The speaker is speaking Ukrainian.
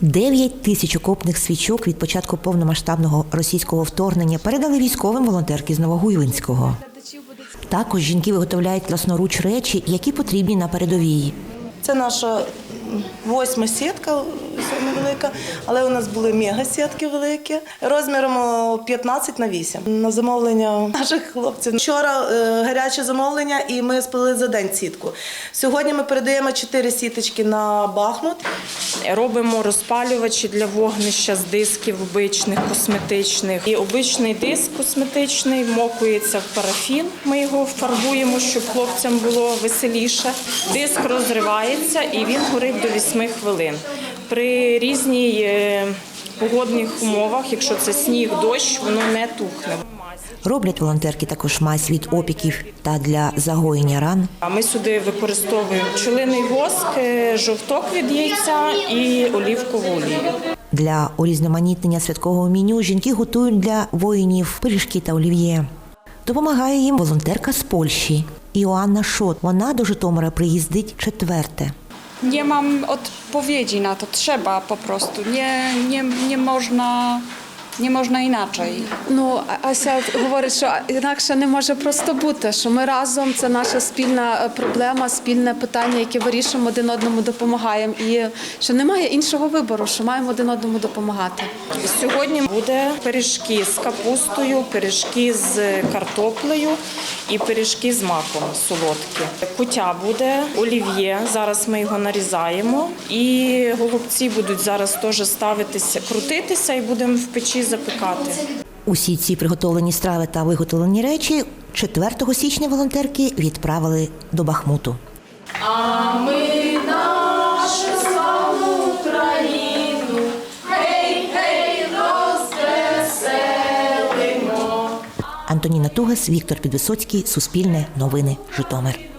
9 тисяч окопних свічок від початку повномасштабного російського вторгнення передали військовим волонтерки з Новогуйвинського. Також жінки виготовляють власноруч речі, які потрібні на передовій. Це наша восьма сітка, саме велика, але у нас були мега-сітки великі, розміром 15 на 8. На замовлення наших хлопців. Вчора е, гаряче замовлення, і ми сплели за день сітку. Сьогодні ми передаємо 4 сіточки на Бахмут. Робимо розпалювачі для вогнища з дисків обичних, косметичних. І обичний диск косметичний вмокується в парафін. Ми його фарбуємо, щоб хлопцям було веселіше. Диск розривається і він горить до 8 хвилин. При різній е, погодних умовах, якщо це сніг, дощ, воно не тухне. Роблять волонтерки також мазь від опіків та для загоєння ран. Ми сюди використовуємо пчелиний воск, е, жовток від яйця і олівкову олію. Для урізноманітнення святкового меню жінки готують для воїнів пиріжки та олів'є. Допомагає їм волонтерка з Польщі Іоанна Шот. Вона до Житомира приїздить четверте. Nie mam odpowiedzi na to. Trzeba po prostu. Nie, nie, nie, można, nie można inaczej. Ну, Ася говорить, що інакше не може просто бути. Що ми разом це наша спільна е, проблема, спільне питання, яке вирішуємо один одному допомагаємо. І що немає іншого вибору, що маємо один одному допомагати. Сьогодні буде пиріжки з капустою, пиріжки з картоплею і пиріжки з маком солодкі. Кутя буде, олів'є. Зараз ми його нарізаємо. І голубці будуть зараз теж ставитися, крутитися і будемо в печі запекати. Усі ці приготовлені страви та виготовлені речі 4 січня волонтерки відправили до Бахмуту. А ми на Україну Антоніна Тугас, Віктор Підвисоцький, Суспільне новини, Житомир.